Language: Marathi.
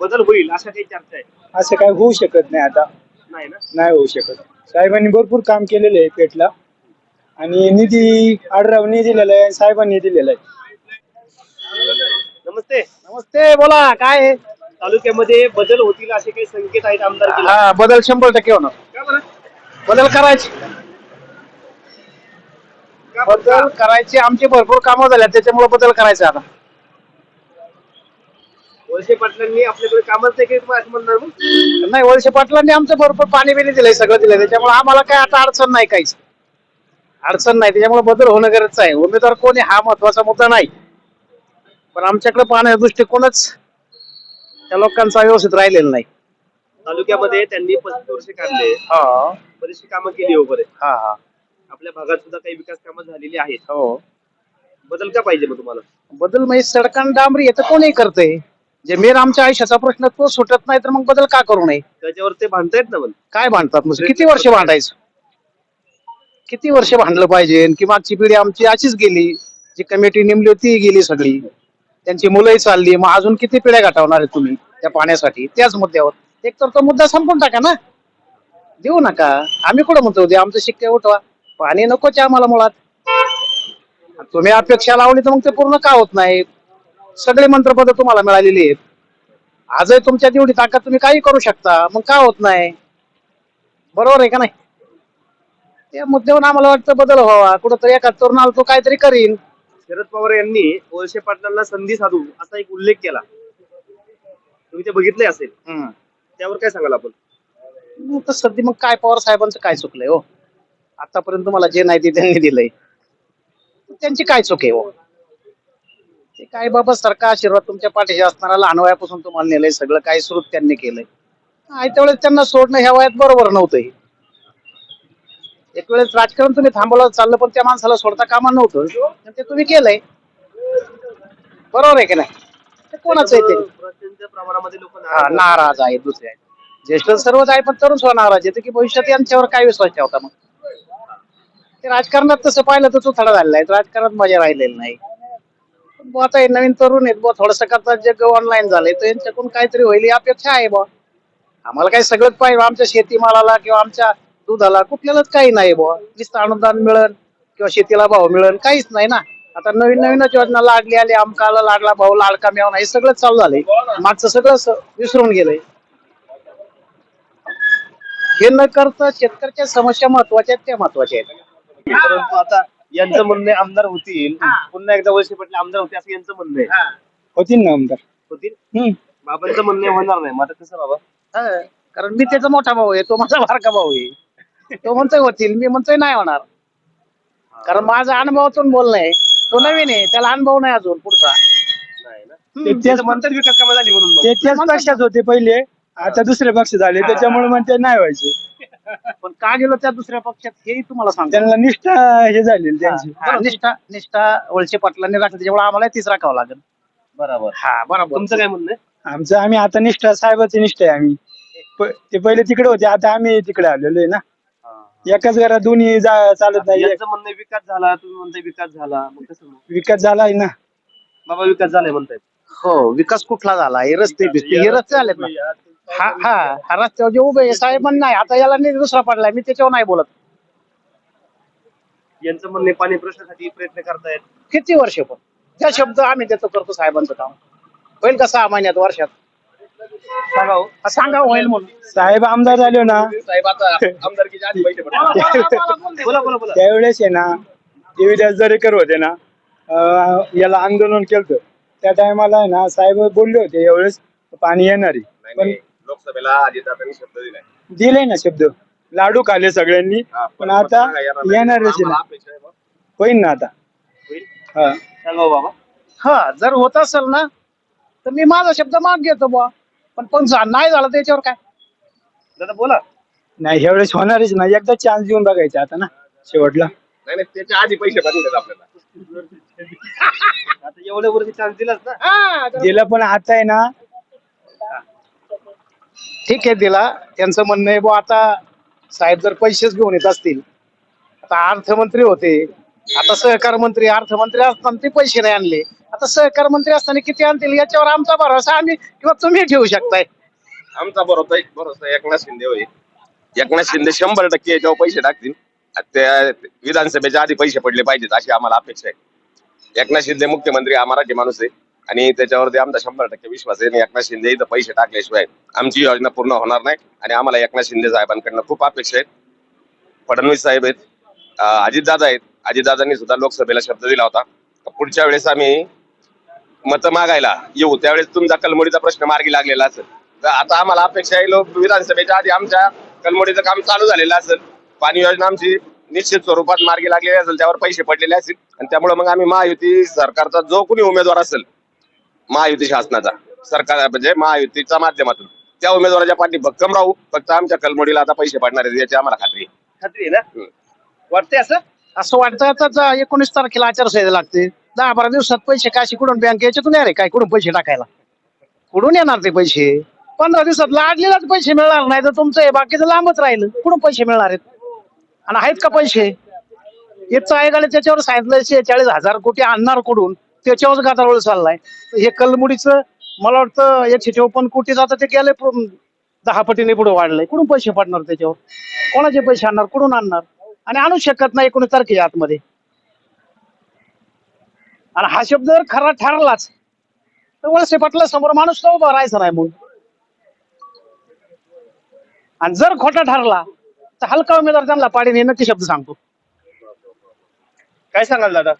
बदल होईल अशा काही चर्चा आहे? असं काय होऊ शकत नाही आता. नाही ना? नाही होऊ शकत. साहेबांनी भरपूर काम केलेलं आहे पेठला. आणि निधी आडरावनी दिलेला आहे साहेबांनी दिलेला आहे. नमस्ते. नमस्ते बोला काय आहे? तालुक्यामध्ये बदल होतील असे काही संकेत आहेत आमदार हा बदल शंभर टक्के होणार. का बरं? बदल करायचे. का? बदल करायचे आमचे भरपूर कामं झाल्या त्याच्यामुळे बदल करायचे आता. वळसे पाटलांनी आपल्याकडे कामच नाही केलं असं म्हणणार मग? नाही वळसे पाटलांनी आमचं भरपूर पाणी बिणी दिलंय सगळं दिलंय. त्याच्यामुळे आम्हाला काय आता अडचण नाही काहीच. अडचण नाही. त्याच्यामुळे बदल होणं गरजेचं आहे. उमेदवार कोणी हा महत्त्वाचा मुद्दा नाही. पण आमच्याकडे पाहण्याचा दृष्टिकोनच त्या लोकांचा व्यवस्थित राहिलेला नाही. तालुक्यामध्ये त्यांनी पस्तीस वर्ष काढले. हा. बरीचशी कामं केली वगैरे हा हा. आपल्या भागात सुद्धा काही विकास कामं झालेली आहेत. हो. बदल का पाहिजे मग तुम्हाला? बदल म्हणजे सडकान डांबरी येतं कोणी करतंय. मेन आमच्या आयुष्याचा प्रश्न तो सुटत नाही तर मग बदल का करू नये? त्याच्यावर ते भांडतायत ना मग काय भांडतात म्हणजे किती वर्ष भांडायचं? किती वर्ष भांडलं पाहिजे? की मागची पिढी आमची अशीच गेली. जी कमिटी नेमली होती ती गेली सगळी. त्यांची मुलंही चालली. मग अजून किती पिढ्या गाठवणार आहे तुम्ही त्या पाण्यासाठी? त्याच मुद्द्यावर. एक तर तो मुद्दा संपून टाका ना. देऊ नका. आम्ही कुठं म्हणतो? उद्या आमचं शिक्के उठवा. पाणी नकोच आम्हाला मुळात. तुम्ही अपेक्षा लावली तर मग ते पूर्ण का होत नाही सगळे मंत्रपद तुम्हाला मिळालेली आहेत. आजही तुमच्यात एवढी ताकद तुम्ही काही करू शकता. मग का होत नाही? बरोबर आहे का नाही? त्या मुद्द्यावर आम्हाला वाटतं बदल व्हावा. कुठंतरी एका तरुणाला तो काहीतरी करीन. शरद पवार यांनी वळसे पाटलांना संधी साधू असा एक उल्लेख केला. तुम्ही ते बघितले असेल. त्यावर काय सांगाल आपण? मग तर सध्या मग काय पवार साहेबांचं काय चुकलंय हो? आतापर्यंत तुम्हाला जे नाही ते त्यांनी दिलंय. त्यांची काय चूक आहे हो? ते काय बाबा सारखा आशीर्वाद तुमच्या पाठीशी असताना लहान वयापासून तुम्हाला नेलंय सगळं काही सुरू त्यांनी केलंय. आयत्या वेळेस त्यांना सोडणं ह्या वयात बरोबर नव्हतं हे. एक वेळेस राजकारण तुम्ही थांबवलं चाललं पण त्या माणसाला सोडता कामा नव्हतं. आणि ते तुम्ही केलंय. बरोबर आहे की नाही? ते कोणाचं आहे ते? प्रचंड प्रमाणामध्ये लोक हा नाराज आहेत दुसरे. आहेत ज्येष्ठ सर्वच आहे पण तरुण सुद्धा नाराज येते की भविष्यात यांच्यावर काय विश्वास ठेवता मग? ते राजकारणात तसं पाहिलं तर तो थोडा झालेला आहे. राजकारणात मजा राहिलेली नाही. बुवा आता हे नवीन तरुण आहेत बुवा थोडस करता जग ऑनलाईन झालंय तर यांच्याकडून काहीतरी होईल ही अपेक्षा आहे बुवा. आम्हाला काही सगळंच पाहिजे आमच्या शेतीमालाला किंवा आमच्या दुधाला कुठल्यालाच काही नाही बुवा. नुसतं अनुदान मिळेल किंवा शेतीला भाव मिळेल काहीच नाही ना. आता नवीन नवीनच योजना लागली आली आमकाला लागला भाऊ लाडका मेवना हे सगळंच चालू झालंय. मागचं सगळं स- विसरून गेलंय हे न करता शेतकऱ्याच्या समस्या महत्त्वाच्या आहेत त्या महत्त्वाच्या आहेत. परंतु आता यांचं म्हणणं आहे, आमदार होतील. पुन्हा एकदा वळसे पाटील आमदार होते असं यांचं म्हणणं आहे. होतील ना आमदार. होतील? हम्म. बाबांचं म्हणणं आहे, होणार नाही. मग आता कसं बाबा? हा, कारण मी त्याचा मोठा भाऊ आहे. तो माझा बारका भाऊ आहे. तो म्हणतोय होतील. मी म्हणतोय नाही होणार. कारण माझा अनुभवातून बोलणं आहे. तो नवीन आहे. त्याला अनुभव नाही अजून पुढचा. नाही ना? ते ते त्याच तर म्हणतात विकास कामं झाली म्हणून मग. ते त्याच पक्षात होते पहिले. आता दुसरे पक्ष झाले. त्याच्यामुळे म्हणते नाही व्हायचे. पण का गेलो त्या दुसऱ्या पक्षात हेही तुम्हाला सांगतो. त्यांना निष्ठा हे झाली त्यांची. हा, निष्ठा निष्ठा वळसे पाटलांनी राखली त्याच्यामुळे आम्हाला तीच राखावं लागेल. बरोबर. हा बरोबर. तुमचं काय म्हणणं आहे? आमचं आम्ही आता निष्ठा साहेबाची निष्ठा आहे आम्ही. प- ते पहिले तिकडे होते आता आम्ही तिकडे आलेलो आहे ना. एकाच घरात दोन्ही जा- चालत नाही. यांचं म्हणणं आहे, विकास झाला तुम्ही म्हणताय विकास झाला. मग कसं मग? विकास झाला आहे ना. बाबा विकास झालाय म्हणतायत. हो विकास कुठला झाला? हे रस्ते बिस्ते हे रस्ते आलेत ना. हा हा हा रस्त्यावर जे उभे आहे, साहेब पण नाही. आता याला नाही दुसरा पडलाय. मी त्याच्यावर नाही बोलत. यांचं म्हणणे पाणी प्रश्नासाठी प्रयत्न करतायत. किती वर्ष पण? त्या शब्द आम्ही देतो करतो साहेबांचं काम. होईल का सहा महिन्यात वर्षात? सांगा हो. हा, सांगा होईल म्हणून. साहेब आमदार झाले ना. साहेब आता आमदारकीच्या आधी पैसे पडले. बोला बोला बोला. त्यावेळेस आहे ना देवीदास दरेकर होते ना अं, याला आंदोलन केलं त्या टायमाला आहे ना साहेब बोलले होते यावेळेस पाणी येणार. आहे पण लोकसभेला अजितदादांनी शब्द दिलाय. दिले ना शब्द. लाडू खाल्ले सगळ्यांनी. पण आता येणारच आहे ना होईल ना आता. होईल? हा. सांगा हो बाबा. हा जर होत असेल ना तर मी माझा शब्द माग घेतो बुवा. पण पण जा- नाही झालं त्याच्यावर काय? दादा बोला. नाही ह्यावेळेस होणारच ना एकदा चान्स देऊन बघायचा आता ना शेवटला. नाही नाही त्याच्या आधी पैसे पाठवले आपल्याला. आता एवढ्या वरती चान्स दिलाच ना. हा, तर- दिलं पण आता आहे ना. ठीक आहे दिला. त्यांचं म्हणणं आहे बो आता साहेब जर पैसेच घेऊन येत असतील आता अर्थमंत्री होते. आता सहकार मंत्री अर्थमंत्री असताना ते पैसे नाही आणले. आता सहकार मंत्री असताना किती आणतील? याच्यावर आमचा भरोसा आम्ही किंवा तुम्ही ठेवू शकताय. आमचा भरोसा भरोसा एकनाथ शिंदे होय. एकनाथ शिंदे शंभर टक्के याच्यावर पैसे टाकतील. त्या विधानसभेच्या आधी पैसे पडले पाहिजेत अशी आम्हाला अपेक्षा आहे. एकनाथ शिंदे मुख्यमंत्री हा मराठी माणूस आहे. आणि त्याच्यावरती आमचा शंभर टक्के विश्वास आहे. आणि एकनाथ शिंदे इथं पैसे टाकल्याशिवाय आमची योजना पूर्ण होणार नाही. आणि आम्हाला एकनाथ शिंदे साहेबांकडनं खूप अपेक्षा आहेत. फडणवीस साहेब आहेत अजितदादा आहेत. अजितदादांनी सुद्धा लोकसभेला शब्द दिला होता. पुढच्या वेळेस आम्ही मत मागायला येऊ. त्यावेळेस तुमचा कलमोडीचा प्रश्न मार्गी लागलेला असेल. तर आता आम्हाला अपेक्षा आहे लोक विधानसभेच्या आधी आमच्या कलमुडीचं काम चालू झालेलं असेल. पाणी योजना आमची निश्चित स्वरूपात मार्गी लागलेली असेल. त्यावर पैसे पडलेले असतील. आणि त्यामुळे मग आम्ही महायुती सरकारचा जो कोणी उमेदवार असेल महायुती शासनाचा. सरकार म्हणजे महायुतीच्या माध्यमातून. त्या उमेदवाराच्या पाठी भक्कम राहू. फक्त आमच्या कलमुडीला आता पैसे पडणार आहेत याची आम्हाला खात्री आहे. खात्री आहे ना? हम्म. वाटतंय असं? असं वाटतं आता जा- एकोणीस तारखेला आचारसंहिता लागते. दहा बारा दिवसात पैसे काशी कुठून बँक याच्यातून येणार आहे? काय कुठून पैसे टाकायला? कुठून येणार ते पैसे? पंधरा दिवसात लाडलेलाच पैसे मिळणार नाही तर तुमचं हे बाकीचं लांबच राहिलं. कुठून पैसे मिळणार आहेत? आणि आहेत का पैसे? येतचं आयोगाने त्याच्यावर सांगितलं शेहेचाळीस हजार कोटी आणणार कुठून? त्याच्यावर गातारोळ चाललाय. हे कलमुडीचं मला वाटतं एकशे चौपन्न कोटी जातं ते गेले दहा पटीने पुढे वाढलंय. कुठून पैसे पडणार त्याच्यावर? कोणाचे पैसे आणणार? कुठून आणणार? आणि आणू शकत नाही एकोणीस तारखेच्या आतमध्ये. आणि हा शब्द जर खरा ठरलाच तर वळसे पाटला समोर माणूस तो उभा राहायचा नाही म्हणून. आणि जर खोटा ठरला तर हलका उमेदवार त्यांना पाडीने नक्की शब्द सांगतो. काय सांगाल दादा?